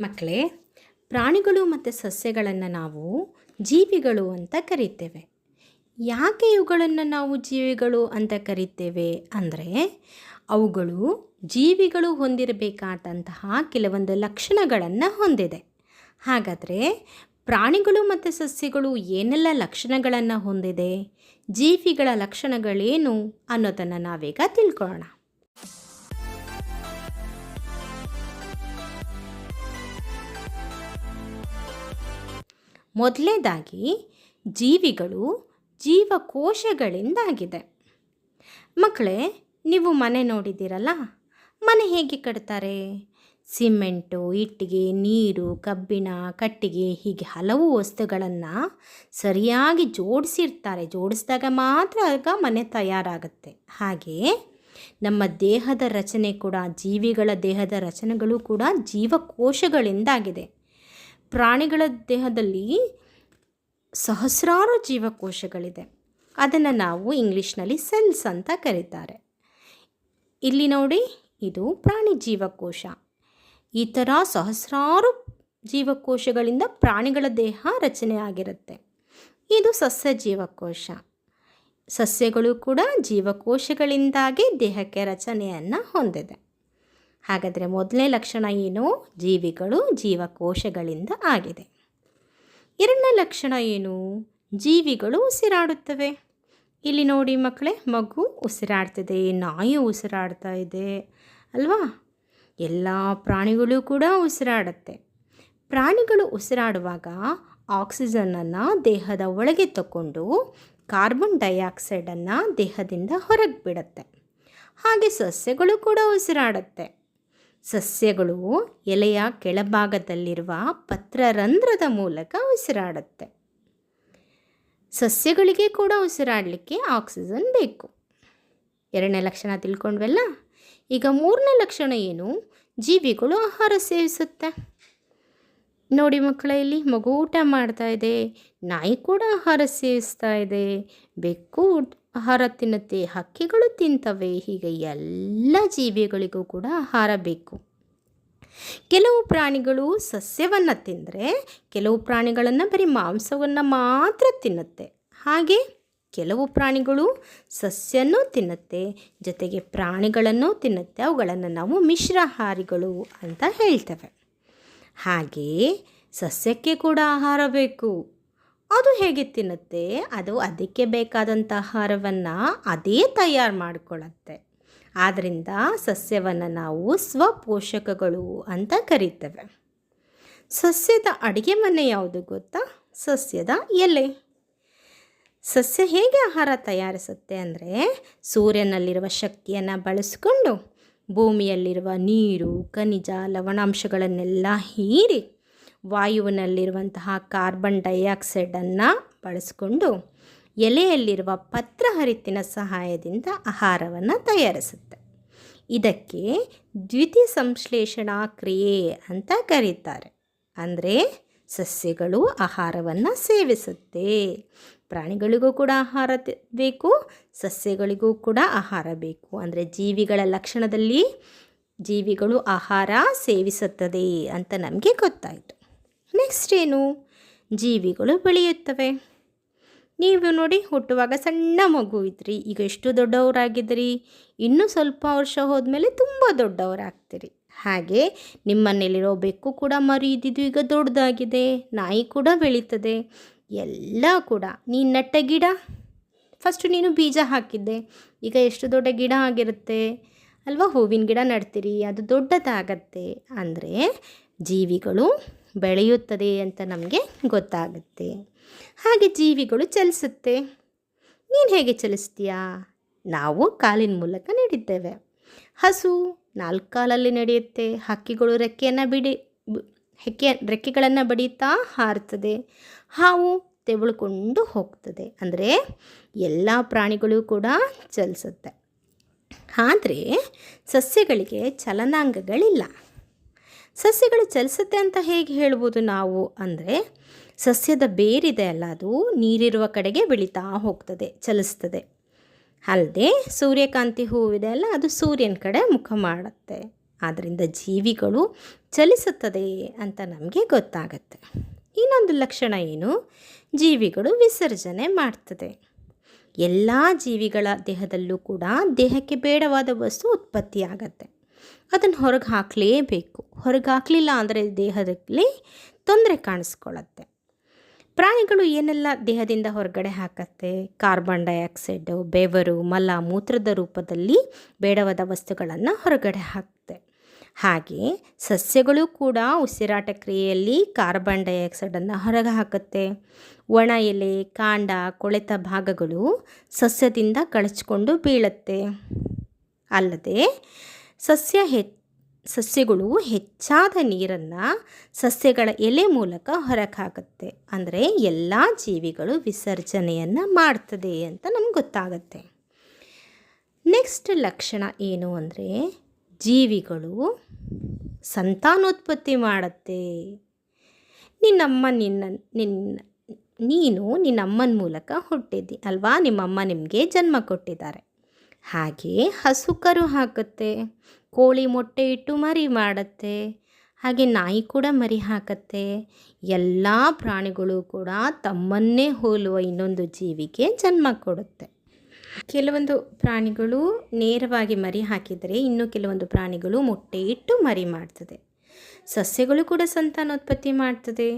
ಮಕ್ಕಳೇ, ಪ್ರಾಣಿಗಳು ಮತ್ತು ಸಸ್ಯಗಳನ್ನು ನಾವು ಜೀವಿಗಳು ಅಂತ ಕರಿತೇವೆ. ಯಾಕೆ ಇವುಗಳನ್ನು ನಾವು ಜೀವಿಗಳು ಅಂತ ಕರಿತೇವೆ ಅಂದರೆ, ಅವುಗಳು ಜೀವಿಗಳು ಹೊಂದಿರಬೇಕಾದಂತಹ ಕೆಲವೊಂದು ಲಕ್ಷಣಗಳನ್ನು ಹೊಂದಿದೆ. ಹಾಗಾದರೆ ಪ್ರಾಣಿಗಳು ಮತ್ತು ಸಸ್ಯಗಳು ಏನೆಲ್ಲ ಲಕ್ಷಣಗಳನ್ನು ಹೊಂದಿದೆ, ಜೀವಿಗಳ ಲಕ್ಷಣಗಳೇನು ಅನ್ನೋದನ್ನು ನಾವೀಗ ತಿಳ್ಕೊಳ್ಳೋಣ. ಮೊದಲನೇದಾಗಿ ಜೀವಿಗಳು ಜೀವಕೋಶಗಳಿಂದಾಗಿದೆ. ಮಕ್ಕಳೇ, ನೀವು ಮನೆ ನೋಡಿದ್ದೀರಲ್ಲ? ಮನೆ ಹೇಗೆ ಕಟ್ತಾರೆ? ಸಿಮೆಂಟು, ಇಟ್ಟಿಗೆ, ನೀರು, ಕಬ್ಬಿಣ, ಕಟ್ಟಿಗೆ ಹೀಗೆ ಹಲವು ವಸ್ತುಗಳನ್ನು ಸರಿಯಾಗಿ ಜೋಡಿಸಿರ್ತಾರೆ. ಜೋಡಿಸಿದಾಗ ಮಾತ್ರ ಆಗ ಮನೆ ತಯಾರಾಗುತ್ತೆ. ಹಾಗೆ ನಮ್ಮ ದೇಹದ ರಚನೆ ಕೂಡ, ಜೀವಿಗಳ ದೇಹದ ರಚನೆಗಳು ಕೂಡ ಜೀವಕೋಶಗಳಿಂದಾಗಿದೆ. ಪ್ರಾಣಿಗಳ ದೇಹದಲ್ಲಿ ಸಹಸ್ರಾರು ಜೀವಕೋಶಗಳಿದೆ. ಅದನ್ನು ನಾವು ಇಂಗ್ಲೀಷ್ನಲ್ಲಿ ಸೆಲ್ಸ್ ಅಂತ ಕರೀತಾರೆ. ಇಲ್ಲಿ ನೋಡಿ, ಇದು ಪ್ರಾಣಿ ಜೀವಕೋಶ. ಈ ಥರ ಸಹಸ್ರಾರು ಜೀವಕೋಶಗಳಿಂದ ಪ್ರಾಣಿಗಳ ದೇಹ ರಚನೆ ಆಗಿರುತ್ತೆ. ಇದು ಸಸ್ಯ ಜೀವಕೋಶ. ಸಸ್ಯಗಳು ಕೂಡ ಜೀವಕೋಶಗಳಿಂದಾಗಿ ದೇಹಕ್ಕೆ ರಚನೆಯನ್ನು ಹೊಂದಿದೆ. ಹಾಗಾದರೆ ಮೊದಲನೇ ಲಕ್ಷಣ ಏನು? ಜೀವಿಗಳು ಜೀವಕೋಶಗಳಿಂದ ಆಗಿದೆ. ಎರಡನೇ ಲಕ್ಷಣ ಏನು? ಜೀವಿಗಳು ಉಸಿರಾಡುತ್ತವೆ. ಇಲ್ಲಿ ನೋಡಿ ಮಕ್ಕಳೇ, ಮಗು ಉಸಿರಾಡ್ತಿದೆ, ನಾಯಿ ಉಸಿರಾಡ್ತಾ ಇದೆ, ಅಲ್ವಾ? ಎಲ್ಲ ಪ್ರಾಣಿಗಳು ಕೂಡ ಉಸಿರಾಡುತ್ತೆ. ಪ್ರಾಣಿಗಳು ಉಸಿರಾಡುವಾಗ ಆಕ್ಸಿಜನನ್ನು ದೇಹದ ಒಳಗೆ ತಗೊಂಡು ಕಾರ್ಬನ್ ಡೈಆಕ್ಸೈಡನ್ನು ದೇಹದಿಂದ ಹೊರಗೆ ಬಿಡುತ್ತೆ. ಹಾಗೆ ಸಸ್ಯಗಳು ಕೂಡ ಉಸಿರಾಡುತ್ತೆ. ಸಸ್ಯಗಳು ಎಲೆಯ ಕೆಳಭಾಗದಲ್ಲಿರುವ ಪತ್ರರಂಧ್ರದ ಮೂಲಕ ಉಸಿರಾಡುತ್ತೆ. ಸಸ್ಯಗಳಿಗೆ ಕೂಡ ಉಸಿರಾಡಲಿಕ್ಕೆ ಆಕ್ಸಿಜನ್ ಬೇಕು. ಎರಡನೇ ಲಕ್ಷಣ ತಿಳ್ಕೊಂಡ್ವಲ್ಲ? ಈಗ ಮೂರನೇ ಲಕ್ಷಣ ಏನು? ಜೀವಿಗಳು ಆಹಾರ ಸೇವಿಸುತ್ತೆ. ನೋಡಿ ಮಕ್ಕಳ, ಇಲ್ಲಿ ಮಗು ಊಟ ಮಾಡ್ತಾ ಇದೆ, ನಾಯಿ ಕೂಡ ಆಹಾರ ಸೇವಿಸ್ತಾ ಇದೆ, ಬೆಕ್ಕು ಆಹಾರ ತಿನ್ನುತ್ತೆ, ಹಕ್ಕಿಗಳು ತಿಂತವೆ, ಹೀಗೆ ಎಲ್ಲ ಜೀವಿಗಳಿಗೂ ಕೂಡ ಆಹಾರ ಬೇಕು. ಕೆಲವು ಪ್ರಾಣಿಗಳು ಸಸ್ಯವನ್ನು ತಿಂದರೆ ಕೆಲವು ಪ್ರಾಣಿಗಳನ್ನು ಬರೀ ಮಾಂಸವನ್ನು ಮಾತ್ರ ತಿನ್ನುತ್ತೆ. ಹಾಗೆ ಕೆಲವು ಪ್ರಾಣಿಗಳು ಸಸ್ಯನೂ ತಿನ್ನುತ್ತೆ, ಜೊತೆಗೆ ಪ್ರಾಣಿಗಳನ್ನು ತಿನ್ನುತ್ತೆ, ಅವುಗಳನ್ನು ನಾವು ಮಿಶ್ರಾಹಾರಿಗಳು ಅಂತ ಹೇಳ್ತೇವೆ. ಹಾಗೆ ಸಸ್ಯಕ್ಕೆ ಕೂಡ ಆಹಾರ ಬೇಕು. ಅದು ಹೇಗೆ ತಿನ್ನುತ್ತೆ? ಅದು ಅದಕ್ಕೆ ಬೇಕಾದಂಥ ಆಹಾರವನ್ನು ಅದೇ ತಯಾರು ಮಾಡಿಕೊಳ್ಳುತ್ತೆ ಆದ್ದರಿಂದ ಸಸ್ಯವನ್ನು ನಾವು ಸ್ವಪೋಷಕಗಳು ಅಂತ ಕರೀತೇವೆ. ಸಸ್ಯದ ಅಡುಗೆ ಮನೆ ಯಾವುದು ಗೊತ್ತಾ? ಸಸ್ಯದ ಎಲೆ. ಸಸ್ಯ ಹೇಗೆ ಆಹಾರ ತಯಾರಿಸುತ್ತೆ ಅಂದರೆ ಸೂರ್ಯನಲ್ಲಿರುವ ಶಕ್ತಿಯನ್ನು ಬಳಸಿಕೊಂಡು ಭೂಮಿಯಲ್ಲಿರುವ ನೀರು, ಖನಿಜ, ಲವಣಾಂಶಗಳನ್ನೆಲ್ಲ ಹೀರಿ ವಾಯುವಿನಲ್ಲಿರುವಂತಹ ಕಾರ್ಬನ್ ಡೈಆಕ್ಸೈಡನ್ನು ಬಳಸಿಕೊಂಡು ಎಲೆಯಲ್ಲಿರುವ ಪತ್ರಹರಿತ್ತಿನ ಸಹಾಯದಿಂದ ಆಹಾರವನ್ನು ತಯಾರಿಸುತ್ತೆ. ಇದಕ್ಕೆ ದ್ವಿತೀಯ ಸಂಶ್ಲೇಷಣಾ ಕ್ರಿಯೆ ಅಂತ ಕರೀತಾರೆ. ಅಂದರೆ ಸಸ್ಯಗಳು ಆಹಾರವನ್ನು ಸೇವಿಸುತ್ತೆ. ಪ್ರಾಣಿಗಳಿಗೂ ಕೂಡ ಆಹಾರ ಬೇಕು, ಸಸ್ಯಗಳಿಗೂ ಕೂಡ ಆಹಾರ ಬೇಕು. ಅಂದರೆ ಜೀವಿಗಳ ಲಕ್ಷಣದಲ್ಲಿ ಜೀವಿಗಳು ಆಹಾರ ಸೇವಿಸುತ್ತದೆ ಅಂತ ನಮಗೆ ಗೊತ್ತಾಯಿತು. ನೆಕ್ಸ್ಟ್ ಏನು? ಜೀವಿಗಳು ಬೆಳೆಯುತ್ತವೆ. ನೀವು ನೋಡಿ, ಹುಟ್ಟುವಾಗ ಸಣ್ಣ ಮಗು ಇದ್ರಿ. ಈಗ ಎಷ್ಟು ದೊಡ್ಡವರಾಗಿದ್ದೀರಿ? ಇನ್ನೂ ಸ್ವಲ್ಪ ವರ್ಷ ಹೋದ್ಮೇಲೆ ತುಂಬ ದೊಡ್ಡವರಾಗ್ತೀರಿ. ಹಾಗೆ ನಿಮ್ಮನೇಲಿರೋ ಬೆಕ್ಕು ಕೂಡ ಮರಿ ಇದ್ದಿದ್ದು ಈಗ ದೊಡ್ಡದಾಗಿದೆ. ನಾಯಿ ಕೂಡ ಬೆಳೀತದೆ. ಎಲ್ಲ ಕೂಡ. ನೀನು ನೆಟ್ಟ ಗಿಡ? ಫಸ್ಟು ನೀನು ಬೀಜ ಹಾಕಿದ್ದೆ. ಈಗ ಎಷ್ಟು ದೊಡ್ಡ ಗಿಡ ಆಗಿರುತ್ತೆ? ಅಲ್ವಾ? ಹೂವಿನ ಗಿಡ ನೆಡ್ತೀರಿ. ಅದು ದೊಡ್ಡದಾಗತ್ತೆ. ಅಂದರೆ ಜೀವಿಗಳು ಬೆಳೆಯುತ್ತದೆ ಅಂತ ನಮಗೆ ಗೊತ್ತಾಗುತ್ತೆ. ಹಾಗೆ ಜೀವಿಗಳು ಚಲಿಸುತ್ತೆ. ನೀನು ಹೇಗೆ ಚಲಿಸ್ತೀಯಾ? ನಾವು ಕಾಲಿನ ಮೂಲಕ ನಡೀತೇವೆ ಹಸು ನಾಲ್ಕು ಕಾಲಲ್ಲಿ ನಡೆಯುತ್ತೆ. ಹಕ್ಕಿಗಳು ರೆಕ್ಕೆಯನ್ನು ಬಿಡಿ, ಹೆಕ್ಕೆ, ರೆಕ್ಕೆಗಳನ್ನು ಬಡಿತಾ ಹಾರುತ್ತದೆ. ಹಾವು ತೆವಳ್ಕೊಂಡು ಹೋಗ್ತದೆ. ಅಂದರೆ ಎಲ್ಲ ಪ್ರಾಣಿಗಳು ಕೂಡ ಚಲಿಸುತ್ತೆ. ಆದರೆ ಸಸ್ಯಗಳಿಗೆ ಚಲನಾಂಗಗಳಿಲ್ಲ. ಸಸ್ಯಗಳು ಚಲಿಸುತ್ತೆ ಅಂತ ಹೇಗೆ ಹೇಳ್ಬೋದು ನಾವು? ಅಂದರೆ ಸಸ್ಯದ ಬೇರಿದೆ ಅಲ್ಲ, ಅದು ನೀರಿರುವ ಕಡೆಗೆ ಬೆಳೀತಾ ಹೋಗ್ತದೆ, ಚಲಿಸ್ತದೆ. ಅಲ್ಲದೆ ಸೂರ್ಯಕಾಂತಿ ಹೂವಿದೆ ಅಲ್ಲ, ಅದು ಸೂರ್ಯನ ಕಡೆ ಮುಖ ಮಾಡುತ್ತೆ. ಆದ್ದರಿಂದ ಜೀವಿಗಳು ಚಲಿಸುತ್ತದೆ ಅಂತ ನಮಗೆ ಗೊತ್ತಾಗತ್ತೆ. ಇನ್ನೊಂದು ಲಕ್ಷಣ ಏನು? ಜೀವಿಗಳು ವಿಸರ್ಜನೆ ಮಾಡ್ತದೆ. ಎಲ್ಲ ಜೀವಿಗಳ ದೇಹದಲ್ಲೂ ಕೂಡ ದೇಹಕ್ಕೆ ಬೇಡವಾದ ವಸ್ತು ಉತ್ಪತ್ತಿಯಾಗತ್ತೆ. ಅದನ್ನು ಹೊರಗೆ ಹಾಕಲೇಬೇಕು. ಹೊರಗೆ ಹಾಕಲಿಲ್ಲ ಅಂದರೆ ದೇಹದಲ್ಲಿ ತೊಂದರೆ ಕಾಣಿಸ್ಕೊಳ್ಳುತ್ತೆ. ಪ್ರಾಣಿಗಳು ಏನೆಲ್ಲ ದೇಹದಿಂದ ಹೊರಗಡೆ ಹಾಕತ್ತೆ? ಕಾರ್ಬನ್ ಡೈಆಕ್ಸೈಡು, ಬೆವರು, ಮಲ, ಮೂತ್ರದ ರೂಪದಲ್ಲಿ ಬೇಡವಾದ ವಸ್ತುಗಳನ್ನು ಹೊರಗಡೆ ಹಾಕುತ್ತೆ. ಹಾಗೆ ಸಸ್ಯಗಳು ಕೂಡ ಉಸಿರಾಟ ಕ್ರಿಯೆಯಲ್ಲಿ ಕಾರ್ಬನ್ ಡೈಆಕ್ಸೈಡನ್ನು ಹೊರಗೆ ಹಾಕುತ್ತೆ. ಒಣ ಎಲೆ, ಕಾಂಡ, ಕೊಳೆತ ಭಾಗಗಳು ಸಸ್ಯದಿಂದ ಕಳಚಿಕೊಂಡು ಬೀಳುತ್ತೆ. ಅಲ್ಲದೆ ಸಸ್ಯ ಹೆ, ಸಸ್ಯಗಳು ಹೆಚ್ಚಾದ ನೀರನ್ನು ಸಸ್ಯಗಳ ಎಲೆ ಮೂಲಕ ಹೊರಕಾಗುತ್ತೆ. ಅಂದರೆ ಎಲ್ಲ ಜೀವಿಗಳು ವಿಸರ್ಜನೆಯನ್ನು ಮಾಡ್ತದೆ ಅಂತ ನಮ್ಗೆ ಗೊತ್ತಾಗುತ್ತೆ. ನೆಕ್ಸ್ಟ್ ಲಕ್ಷಣ ಏನು ಅಂದರೆ ಜೀವಿಗಳು ಸಂತಾನೋತ್ಪತ್ತಿ ಮಾಡುತ್ತೆ. ನಿನ್ನಮ್ಮ ನಿನ್ನ ನಿನ್ನ, ನೀನು ನಿನ್ನಮ್ಮನ ಮೂಲಕ ಹುಟ್ಟಿದ್ದಿ ಅಲ್ವಾ? ನಿಮ್ಮಮ್ಮ ನಿಮಗೆ ಜನ್ಮ ಕೊಟ್ಟಿದ್ದಾರೆ. ಹಾಗೆ ಹಸು ಕರು ಹಾಕುತ್ತೆ, ಕೋಳಿ ಮೊಟ್ಟೆ ಇಟ್ಟು ಮರಿ ಮಾಡುತ್ತೆ, ಹಾಗೆ ನಾಯಿ ಕೂಡ ಮರಿ ಹಾಕತ್ತೆ. ಎಲ್ಲ ಪ್ರಾಣಿಗಳು ಕೂಡ ತಮ್ಮನ್ನೇ ಹೋಲುವ ಇನ್ನೊಂದು ಜೀವಿಗೆ ಜನ್ಮ ಕೊಡುತ್ತೆ. ಕೆಲವೊಂದು ಪ್ರಾಣಿಗಳು ನೇರವಾಗಿ ಮರಿ ಹಾಕಿದರೆ ಇನ್ನು ಕೆಲವೊಂದು ಪ್ರಾಣಿಗಳು ಮೊಟ್ಟೆ ಇಟ್ಟು ಮರಿ ಮಾಡ್ತದೆ. ಸಸ್ಯಗಳು ಕೂಡ ಸಂತಾನೋತ್ಪತ್ತಿ ಮಾಡ್ತದೆ.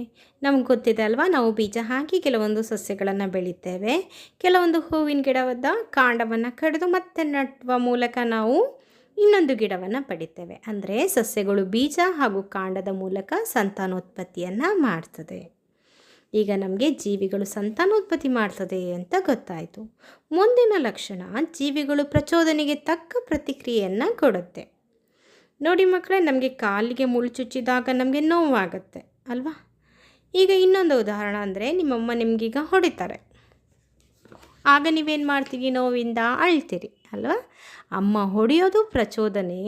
ನಮ್ಗೆ ಗೊತ್ತಿದೆ ಅಲ್ವಾ? ನಾವು ಬೀಜ ಹಾಕಿ ಕೆಲವೊಂದು ಸಸ್ಯಗಳನ್ನು ಬೆಳಿತೇವೆ. ಕೆಲವೊಂದು ಹೂವಿನ ಗಿಡವಾದ ಕಾಂಡವನ್ನು ಕಡಿದು ಮತ್ತೆ ನಟ್ಟುವ ಮೂಲಕ ನಾವು ಇನ್ನೊಂದು ಗಿಡವನ್ನು ಪಡಿತೇವೆ. ಅಂದರೆ ಸಸ್ಯಗಳು ಬೀಜ ಹಾಗೂ ಕಾಂಡದ ಮೂಲಕ ಸಂತಾನೋತ್ಪತ್ತಿಯನ್ನು ಮಾಡ್ತದೆ. ಈಗ ನಮಗೆ ಜೀವಿಗಳು ಸಂತಾನೋತ್ಪತ್ತಿ ಮಾಡ್ತದೆ ಅಂತ ಗೊತ್ತಾಯಿತು. ಮುಂದಿನ ಲಕ್ಷಣ ಜೀವಿಗಳು ಪ್ರಚೋದನೆಗೆ ತಕ್ಕ ಪ್ರತಿಕ್ರಿಯೆಯನ್ನು ಕೊಡುತ್ತೆ. ನೋಡಿ ಮಕ್ಕಳೇ, ನಮಗೆ ಕಾಲಿಗೆ ಮುಳ್ಳು ಚುಚ್ಚಿದಾಗ ನಮಗೆ ನೋವಾಗುತ್ತೆ, ಅಲ್ವಾ? ಈಗ ಇನ್ನೊಂದು ಉದಾಹರಣೆ ಅಂದರೆ ನಿಮ್ಮಮ್ಮ ನಿಮಗೀಗ ಹೊಡಿತಾರೆ. ಆಗ ನೀವೇನು ಮಾಡ್ತೀವಿ ನೋವಿಂದ ಅಳ್ತೀರಿ, ಅಲ್ವಾ? ಅಮ್ಮ ಹೊಡೆಯೋದು ಪ್ರಚೋದನೆ,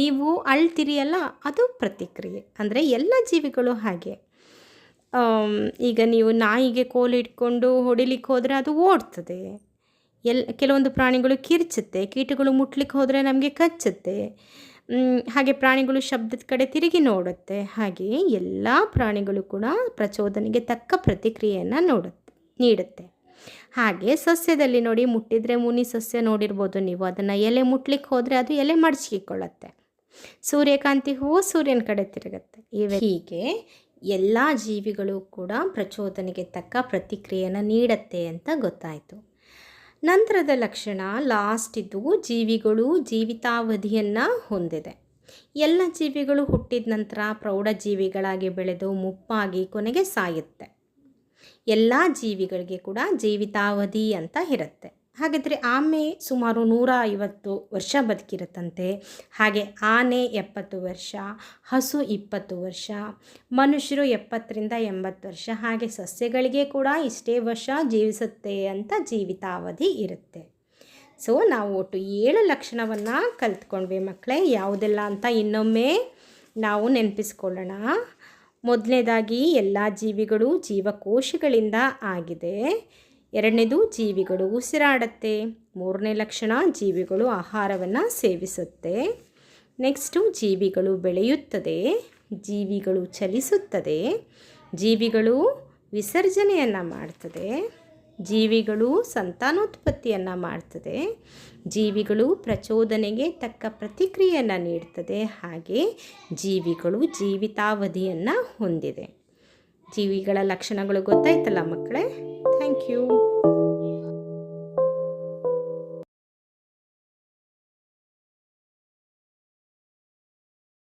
ನೀವು ಅಳ್ತೀರಿ ಅಲ್ಲ, ಅದು ಪ್ರತಿಕ್ರಿಯೆ. ಅಂದರೆ ಎಲ್ಲ ಜೀವಿಗಳು ಹಾಗೆ. ಈಗ ನೀವು ನಾಯಿಗೆ ಕೋಲು ಇಟ್ಕೊಂಡು ಹೊಡಿಲಿಕ್ಕೆ ಹೋದರೆ ಅದು ಓಡ್ತದೆ. ಎಲ್, ಕೆಲವೊಂದು ಪ್ರಾಣಿಗಳು ಕಿರ್ಚುತ್ತೆ, ಕೀಟಗಳು ಮುಟ್ಲಿಕ್ಕೆ ಹೋದರೆ ನಮಗೆ ಕಚ್ಚುತ್ತೆ. ಹಾಗೆ ಪ್ರಾಣಿಗಳು ಶಬ್ದದ ಕಡೆ ತಿರುಗಿ ನೋಡುತ್ತೆ. ಹಾಗೆ ಎಲ್ಲ ಪ್ರಾಣಿಗಳು ಕೂಡ ಪ್ರಚೋದನೆಗೆ ತಕ್ಕ ಪ್ರತಿಕ್ರಿಯೆಯನ್ನು ನೋಡುತ್ತೆ, ನೀಡುತ್ತೆ. ಹಾಗೆ ಸಸ್ಯದಲ್ಲಿ ನೋಡಿ ಮುಟ್ಟಿದರೆ ಮುನಿ ಸಸ್ಯ ನೋಡಿರ್ಬೋದು ನೀವು. ಅದನ್ನು ಎಲೆ ಮುಟ್ಲಿಕ್ಕೆ ಹೋದರೆ ಅದು ಎಲೆ ಮಡಚಿಕೊಳ್ಳುತ್ತೆ. ಸೂರ್ಯಕಾಂತಿ ಹೂವು ಸೂರ್ಯನ ಕಡೆ ತಿರುಗುತ್ತೆ. ಇವೆ ಹೀಗೆ ಎಲ್ಲ ಜೀವಿಗಳು ಕೂಡ ಪ್ರಚೋದನೆಗೆ ತಕ್ಕ ಪ್ರತಿಕ್ರಿಯೆಯನ್ನು ನೀಡುತ್ತೆ ಅಂತ ಗೊತ್ತಾಯಿತು. ನಂತರದ ಲಕ್ಷಣ ಲಾಸ್ಟ್ ಇದ್ದು ಜೀವಿಗಳು ಜೀವಿತಾವಧಿಯನ್ನು ಹೊಂದಿದೆ. ಎಲ್ಲ ಜೀವಿಗಳು ಹುಟ್ಟಿದ ನಂತರ ಪ್ರೌಢ ಜೀವಿಗಳಾಗಿ ಬೆಳೆದು ಮುಪ್ಪಾಗಿ ಕೊನೆಗೆ ಸಾಯುತ್ತೆ. ಎಲ್ಲ ಜೀವಿಗಳಿಗೆ ಕೂಡ ಜೀವಿತಾವಧಿ ಅಂತ ಇರುತ್ತೆ. ಹಾಗಿದ್ರೆ ಆಮೆ ಸುಮಾರು ನೂರ ಐವತ್ತು ವರ್ಷ ಬದುಕಿರುತ್ತಂತೆ. ಹಾಗೆ ಆನೆ ಎಪ್ಪತ್ತು ವರ್ಷ, ಹಸು ಇಪ್ಪತ್ತು ವರ್ಷ, ಮನುಷ್ಯರು ಎಪ್ಪತ್ತರಿಂದ ಎಂಬತ್ತು ವರ್ಷ, ಹಾಗೆ ಸಸ್ಯಗಳಿಗೆ ಕೂಡ ಇಷ್ಟೇ ವರ್ಷ ಜೀವಿಸುತ್ತೆ ಅಂತ ಜೀವಿತಾವಧಿ ಇರುತ್ತೆ. ಸೊ ನಾವು ಒಟ್ಟು ಏಳು ಲಕ್ಷಣವನ್ನು ಕಲ್ತ್ಕೊಂಡ್ವಿ ಮಕ್ಕಳೇ ಯಾವುದೆಲ್ಲ ಅಂತ ಇನ್ನೊಮ್ಮೆ ನಾವು ನೆನಪಿಸ್ಕೊಳ್ಳೋಣ. ಮೊದಲನೇದಾಗಿ, ಎಲ್ಲ ಜೀವಿಗಳು ಜೀವಕೋಶಗಳಿಂದ ಆಗಿದೆ. ಎರಡನೇದು ಜೀವಿಗಳು ಉಸಿರಾಡತ್ತೆ. ಮೂರನೇ ಲಕ್ಷಣ, ಜೀವಿಗಳು ಆಹಾರವನ್ನು ಸೇವಿಸುತ್ತೆ. ನೆಕ್ಸ್ಟು, ಜೀವಿಗಳು ಬೆಳೆಯುತ್ತದೆ. ಜೀವಿಗಳು ಚಲಿಸುತ್ತದೆ. ಜೀವಿಗಳು ವಿಸರ್ಜನೆಯನ್ನು ಮಾಡ್ತದೆ. ಜೀವಿಗಳು ಸಂತಾನೋತ್ಪತ್ತಿಯನ್ನು ಮಾಡ್ತದೆ. ಜೀವಿಗಳು ಪ್ರಚೋದನೆಗೆ ತಕ್ಕ ಪ್ರತಿಕ್ರಿಯೆಯನ್ನು ನೀಡ್ತದೆ. ಹಾಗೆ ಜೀವಿಗಳು ಜೀವಿತಾವಧಿಯನ್ನು ಹೊಂದಿದೆ. ಜೀವಿಗಳ ಲಕ್ಷಣಗಳು ಗೊತ್ತಾಯ್ತಲ್ಲ ಮಕ್ಕಳೇ?